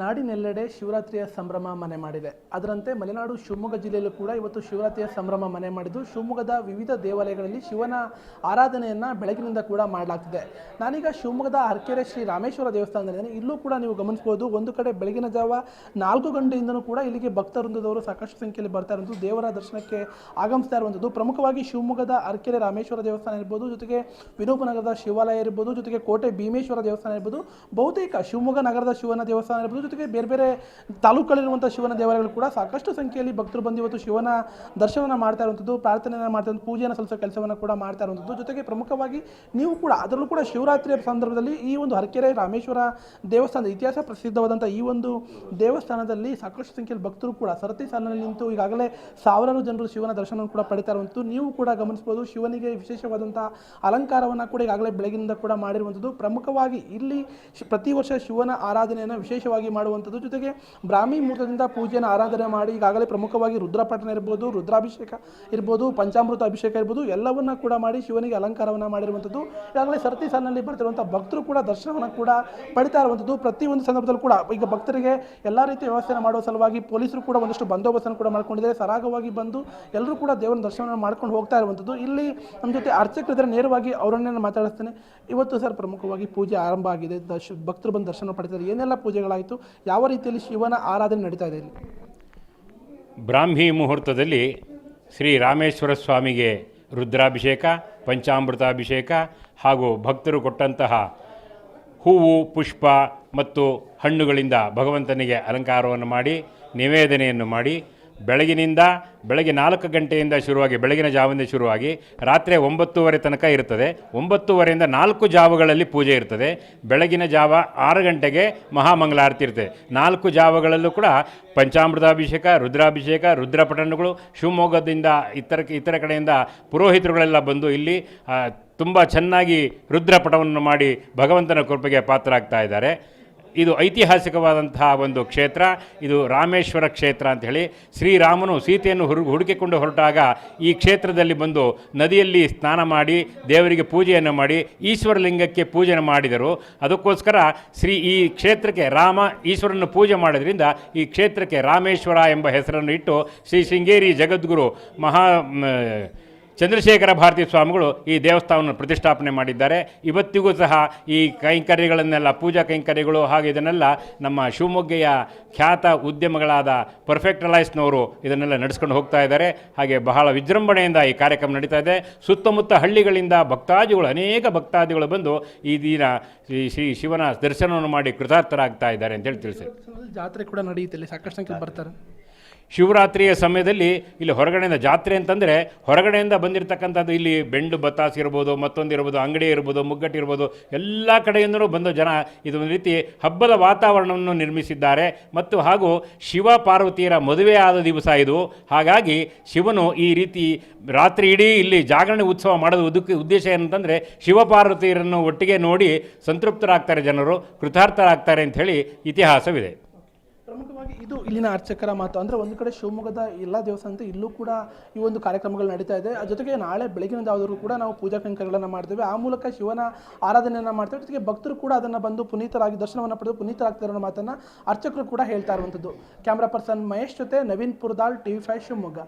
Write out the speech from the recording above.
ನಾಡಿನೆಲ್ಲೆಡೆ ಶಿವರಾತ್ರಿಯ ಸಂಭ್ರಮ ಮನೆ ಮಾಡಿದೆ. ಅದರಂತೆ ಮಲೆನಾಡು ಶಿವಮೊಗ್ಗ ಜಿಲ್ಲೆಯಲ್ಲೂ ಕೂಡ ಇವತ್ತು ಶಿವರಾತ್ರಿಯ ಸಂಭ್ರಮ ಮನೆ ಮಾಡಿದ್ದು, ಶಿವಮೊಗ್ಗದ ವಿವಿಧ ದೇವಾಲಯಗಳಲ್ಲಿ ಶಿವನ ಆರಾಧನೆಯನ್ನು ಬೆಳಗಿನಿಂದ ಕೂಡ ಮಾಡಲಾಗ್ತಿದೆ. ನಾನೀಗ ಶಿವಮೊಗ್ಗದ ಹರ್ಕೆರೆ ಶ್ರೀ ರಾಮೇಶ್ವರ ದೇವಸ್ಥಾನದಲ್ಲಿದ್ದೇನೆ ಇಲ್ಲೂ ಕೂಡ ನೀವು ಗಮನಿಸ್ಬೋದು ಒಂದು ಕಡೆ ಬೆಳಗಿನ ಜಾವ ನಾಲ್ಕು ಗಂಟೆಯಿಂದನೂ ಕೂಡ ಇಲ್ಲಿಗೆ ಭಕ್ತವೃಂದದವರು ಸಾಕಷ್ಟು ಸಂಖ್ಯೆಯಲ್ಲಿ ಬರ್ತಾ ಇರುವಂಥದ್ದು, ದೇವರ ದರ್ಶನಕ್ಕೆ ಆಗಮಿಸ್ತಾ ಇರುವಂಥದ್ದು. ಪ್ರಮುಖವಾಗಿ ಶಿವಮೊಗ್ಗದ ಹರ್ಕೆರೆ ರಾಮೇಶ್ವರ ದೇವಸ್ಥಾನ ಇರ್ಬೋದು, ಜೊತೆಗೆ ವಿರೂಪನಗರದ ಶಿವಾಲಯ ಇರ್ಬೋದು, ಜೊತೆಗೆ ಕೋಟೆ ಭೀಮೇಶ್ವರ ದೇವಸ್ಥಾನ ಇರ್ಬೋದು, ಬಹುತೇಕ ಶಿವಮೊಗ್ಗ ನಗರದ ಶಿವನ ದೇವಸ್ಥಾನ ಇರ್ಬೋದು ಜೊತೆಗೆ ಬೇರೆ ಬೇರೆ ತಾಲೂಕುಗಳಿರುವಂಥ ಶಿವನ ದೇವಾಲಯಗಳು ಕೂಡ ಸಾಕಷ್ಟು ಸಂಖ್ಯೆಯಲ್ಲಿ ಭಕ್ತರು ಬಂದು ಇವತ್ತು ಶಿವನ ದರ್ಶನವನ್ನು ಮಾಡ್ತಾ ಇರುವಂಥದ್ದು ಪ್ರಾರ್ಥನೆಯನ್ನು ಮಾಡ್ತಾ ಇರುವಂಥ ಪೂಜೆಯನ್ನು ಸಲ್ಲಿಸೋ ಕೆಲಸವನ್ನು ಕೂಡ ಮಾಡ್ತಾ ಇರುವಂಥದ್ದು ಜೊತೆಗೆ ಪ್ರಮುಖವಾಗಿ ನೀವು ಕೂಡ ಅದರಲ್ಲೂ ಕೂಡ ಶಿವರಾತ್ರಿಯ ಸಂದರ್ಭದಲ್ಲಿ ಈ ಒಂದು ಹರಕೆರೆ ರಾಮೇಶ್ವರ ದೇವಸ್ಥಾನದ ಇತಿಹಾಸ ಪ್ರಸಿದ್ಧವಾದಂಥ ಈ ಒಂದು ದೇವಸ್ಥಾನದಲ್ಲಿ ಸಾಕಷ್ಟು ಸಂಖ್ಯೆಯಲ್ಲಿ ಭಕ್ತರು ಕೂಡ ಸರತಿ ಸಾಲಿನಲ್ಲಿ ನಿಂತು ಈಗಾಗಲೇ ಸಾವಿರಾರು ಜನರು ಶಿವನ ದರ್ಶನವನ್ನು ಕೂಡ ಪಡಿತಾ ಇರುವಂಥದ್ದು ನೀವು ಕೂಡ ಗಮನಿಸಬಹುದು ಶಿವನಿಗೆ ವಿಶೇಷವಾದಂಥ ಅಲಂಕಾರವನ್ನು ಕೂಡ ಈಗಾಗಲೇ ಬೆಳಗಿನಿಂದ ಕೂಡ ಮಾಡಿರುವಂಥದ್ದು ಪ್ರಮುಖವಾಗಿ ಇಲ್ಲಿ ಪ್ರತಿ ವರ್ಷ ಶಿವನ ಆರಾಧನೆಯನ್ನು ವಿಶೇಷವಾಗಿ ಮಾಡುವಂಥದ್ದು. ಜೊತೆಗೆ ಬ್ರಾಹ್ಮಿ ಮುಹೂರ್ತದಿಂದ ಪೂಜೆಯನ್ನು ಆರಾಧನೆ ಮಾಡಿ ಈಗಾಗಲೇ ಪ್ರಮುಖವಾಗಿ ರುದ್ರಪಠಣ ಇರ್ಬೋದು, ರುದ್ರಾಭಿಷೇಕ ಇರ್ಬೋದು, ಪಂಚಾಮೃತ ಅಭಿಷೇಕ ಇರ್ಬೋದು, ಎಲ್ಲವನ್ನು ಕೂಡ ಮಾಡಿ ಶಿವನಿಗೆ ಅಲಂಕಾರವನ್ನು ಮಾಡಿರುವಂಥದ್ದು. ಈಗಾಗಲೇ ಸರತಿ ಸಾಲಿನಲ್ಲಿ ಬರ್ತಿರುವಂಥ ಭಕ್ತರು ಕೂಡ ದರ್ಶನವನ್ನು ಕೂಡ ಪಡಿತಾ ಇರುವಂಥದ್ದು. ಪ್ರತಿಯೊಂದು ಸಂದರ್ಭದಲ್ಲೂ ಕೂಡ ಈಗ ಭಕ್ತರಿಗೆ ಎಲ್ಲ ರೀತಿಯ ವ್ಯವಸ್ಥೆಯನ್ನು ಮಾಡುವ ಸಲುವಾಗಿ ಪೊಲೀಸರು ಕೂಡ ಒಂದಷ್ಟು ಬಂದೋಬಸ್ತನ್ನು ಕೂಡ ಮಾಡ್ಕೊಂಡಿದ್ದಾರೆ. ಸರಾಗವಾಗಿ ಬಂದು ಎಲ್ಲರೂ ಕೂಡ ದೇವರ ದರ್ಶನವನ್ನು ಮಾಡ್ಕೊಂಡು ಹೋಗ್ತಾ ಇರುವಂಥದ್ದು. ಇಲ್ಲಿ ನಮ್ಮ ಜೊತೆ ಅರ್ಚಕರಿದ್ರೆ ನೇರವಾಗಿ ಅವರನ್ನೇ ನಾನು ಮಾತಾಡಿಸ್ತೇನೆ. ಇವತ್ತು ಸರ್ ಪ್ರಮುಖವಾಗಿ ಪೂಜೆ ಆರಂಭ ಆಗಿದೆ. ದರ್ಶ ಭಕ್ತರು ಬಂದು ದರ್ಶನ ಪಡಿತಾರೆ. ಏನೆಲ್ಲ ಪೂಜೆಗಳಾಯಿತು? ಯಾವ ರೀತಿಯಲ್ಲಿ ಶಿವನ ಆರಾಧನೆ ನಡೀತಾ ಇದೆ ಇಲ್ಲಿ? ಬ್ರಾಹ್ಮಿ ಮುಹೂರ್ತದಲ್ಲಿ ಶ್ರೀ ರಾಮೇಶ್ವರ ಸ್ವಾಮಿಗೆ ರುದ್ರಾಭಿಷೇಕ, ಪಂಚಾಮೃತಾಭಿಷೇಕ ಹಾಗೂ ಭಕ್ತರು ಕೊಟ್ಟಂತಹ ಹೂವು, ಪುಷ್ಪ ಮತ್ತು ಹಣ್ಣುಗಳಿಂದ ಭಗವಂತನಿಗೆ ಅಲಂಕಾರವನ್ನು ಮಾಡಿ, ನಿವೇದನೆಯನ್ನು ಮಾಡಿ ಬೆಳಗಿನಿಂದ ಬೆಳಗ್ಗೆ ನಾಲ್ಕು ಗಂಟೆಯಿಂದ ಶುರುವಾಗಿ, ಬೆಳಗಿನ ಜಾವದಿಂದ ಶುರುವಾಗಿ ರಾತ್ರಿ ಒಂಬತ್ತುವರೆ ತನಕ ಇರುತ್ತದೆ. ಒಂಬತ್ತುವರೆಯಿಂದ ನಾಲ್ಕು ಜಾವಗಳಲ್ಲಿ ಪೂಜೆ ಇರ್ತದೆ. ಬೆಳಗಿನ ಜಾವ ಆರು ಗಂಟೆಗೆ ಮಹಾಮಂಗಳಾರತಿ ಇರ್ತದೆ. ನಾಲ್ಕು ಜಾವಗಳಲ್ಲೂ ಕೂಡ ಪಂಚಾಮೃತಾಭಿಷೇಕ, ರುದ್ರಾಭಿಷೇಕ, ರುದ್ರಪಠಣಗಳು, ಶಿವಮೊಗ್ಗದಿಂದ ಇತರ ಇತರ ಕಡೆಯಿಂದ ಪುರೋಹಿತರುಗಳೆಲ್ಲ ಬಂದು ಇಲ್ಲಿ ತುಂಬ ಚೆನ್ನಾಗಿ ರುದ್ರಪಟವನ್ನು ಮಾಡಿ ಭಗವಂತನ ಕೃಪೆಗೆ ಪಾತ್ರರಾಗ್ತಾ ಇದ್ದಾರೆ. ಇದು ಐತಿಹಾಸಿಕವಾದಂತಹ ಒಂದು ಕ್ಷೇತ್ರ. ಇದು ರಾಮೇಶ್ವರ ಕ್ಷೇತ್ರ ಅಂತ ಹೇಳಿ ಶ್ರೀರಾಮನು ಸೀತೆಯನ್ನು ಹುರು, ಹುಡುಕಿಕೊಂಡು ಹೊರಟಾಗ ಈ ಕ್ಷೇತ್ರದಲ್ಲಿ ಬಂದು ನದಿಯಲ್ಲಿ ಸ್ನಾನ ಮಾಡಿ, ದೇವರಿಗೆ ಪೂಜೆಯನ್ನು ಮಾಡಿ, ಈಶ್ವರಲಿಂಗಕ್ಕೆ ಪೂಜೆಯನ್ನು ಮಾಡಿದರು. ಅದಕ್ಕೋಸ್ಕರ ಶ್ರೀ ಈ ಕ್ಷೇತ್ರಕ್ಕೆ ರಾಮ ಈಶ್ವರನ್ನು ಪೂಜೆ ಮಾಡೋದ್ರಿಂದ ಈ ಕ್ಷೇತ್ರಕ್ಕೆ ರಾಮೇಶ್ವರ ಎಂಬ ಹೆಸರನ್ನು ಇಟ್ಟು ಶ್ರೀ ಶೃಂಗೇರಿ ಜಗದ್ಗುರು ಮಹಾ ಚಂದ್ರಶೇಖರ ಭಾರತಿ ಸ್ವಾಮಿಗಳು ಈ ದೇವಸ್ಥಾನವನ್ನು ಪ್ರತಿಷ್ಠಾಪನೆ ಮಾಡಿದ್ದಾರೆ. ಇವತ್ತಿಗೂ ಸಹ ಈ ಕೈಂಕರ್ಯಗಳನ್ನೆಲ್ಲ, ಪೂಜಾ ಕೈಂಕರ್ಯಗಳು ಹಾಗೆ ಇದನ್ನೆಲ್ಲ ನಮ್ಮ ಶಿವಮೊಗ್ಗೆಯ ಖ್ಯಾತ ಉದ್ಯಮಗಳಾದ ಪರ್ಫೆಕ್ಟ್ ಲೈಸ್ನವರು ಇದನ್ನೆಲ್ಲ ನಡೆಸ್ಕೊಂಡು ಹೋಗ್ತಾ ಇದ್ದಾರೆ. ಹಾಗೆ ಬಹಳ ವಿಜೃಂಭಣೆಯಿಂದ ಈ ಕಾರ್ಯಕ್ರಮ ನಡೀತಾ ಇದೆ. ಸುತ್ತಮುತ್ತ ಹಳ್ಳಿಗಳಿಂದ ಭಕ್ತಾದಿಗಳು, ಅನೇಕ ಭಕ್ತಾದಿಗಳು ಬಂದು ಈ ದಿನ ಶ್ರೀ ಶಿವನ ದರ್ಶನವನ್ನು ಮಾಡಿ ಕೃತಾರ್ಥರಾಗ್ತಾ ಇದ್ದಾರೆ ಅಂತೇಳಿ ತಿಳಿಸಿ. ಜಾತ್ರೆ ಕೂಡ ನಡೆಯುತ್ತೆ ಸಾಕಷ್ಟು ಸಂಖ್ಯೆ ಬರ್ತಾರೆ. ಶಿವರಾತ್ರಿಯ ಸಮಯದಲ್ಲಿ ಇಲ್ಲಿ ಹೊರಗಡೆಯಿಂದ ಜಾತ್ರೆ ಅಂತಂದರೆ ಹೊರಗಡೆಯಿಂದ ಬಂದಿರತಕ್ಕಂಥದ್ದು ಇಲ್ಲಿ ಬೆಂಡು ಬತ್ತಾಸ್ ಇರ್ಬೋದು, ಮತ್ತೊಂದು ಇರ್ಬೋದು, ಅಂಗಡಿ ಇರ್ಬೋದು, ಮುಗ್ಗಟ್ಟು ಇರ್ಬೋದು, ಎಲ್ಲ ಕಡೆಯಿಂದಲೂ ಬಂದ ಜನ ಇದು ಒಂದು ರೀತಿ ಹಬ್ಬದ ವಾತಾವರಣವನ್ನು ನಿರ್ಮಿಸಿದ್ದಾರೆ. ಮತ್ತು ಹಾಗೂ ಶಿವ ಪಾರ್ವತಿಯರ ಮದುವೆ ಆದ ದಿವಸ ಇದು. ಹಾಗಾಗಿ ಶಿವನು ಈ ರೀತಿ ರಾತ್ರಿ ಇಡೀ ಇಲ್ಲಿ ಜಾಗರಣೆ ಉತ್ಸವ ಮಾಡೋದು ಉದ್ದಕ್ಕೆ ಉದ್ದೇಶ ಏನಂತಂದರೆ ಶಿವಪಾರ್ವತಿಯರನ್ನು ಒಟ್ಟಿಗೆ ನೋಡಿ ಸಂತೃಪ್ತರಾಗ್ತಾರೆ ಜನರು, ಕೃತಾರ್ಥರಾಗ್ತಾರೆ ಅಂಥೇಳಿ ಇತಿಹಾಸವಿದೆ. ಪ್ರಮುಖವಾಗಿ ಇದು ಇಲ್ಲಿನ ಅರ್ಚಕರ ಮಾತು. ಅಂದರೆ ಒಂದು ಕಡೆ ಶಿವಮೊಗ್ಗದ ಎಲ್ಲ ದೇವಸ್ಥಾನದ ಇಲ್ಲೂ ಕೂಡ ಈ ಒಂದು ಕಾರ್ಯಕ್ರಮಗಳು ನಡೀತಾ ಇದೆ. ಜೊತೆಗೆ ನಾಳೆ ಬೆಳಗಿನ ಆದರೂ ಕೂಡ ನಾವು ಪೂಜಾ ಕೈಂಕರ್ಯಗಳನ್ನು ಮಾಡ್ತೇವೆ. ಆ ಮೂಲಕ ಶಿವನ ಆರಾಧನೆಯನ್ನು ಮಾಡ್ತೇವೆ. ಜೊತೆಗೆ ಭಕ್ತರು ಕೂಡ ಅದನ್ನು ಬಂದು ಪುನೀತರಾಗಿ ದರ್ಶನವನ್ನು ಪಡೆದು ಪುನೀತರಾಗ್ತಾರೆ ಅನ್ನೋ ಮಾತನ್ನು ಅರ್ಚಕರು ಕೂಡ ಹೇಳ್ತಾ ಇರುವಂಥದ್ದು. ಕ್ಯಾಮ್ರಾ ಪರ್ಸನ್ ಮಹೇಶ್ ಜೊತೆ Naveen Puradal T V five Shivamogga.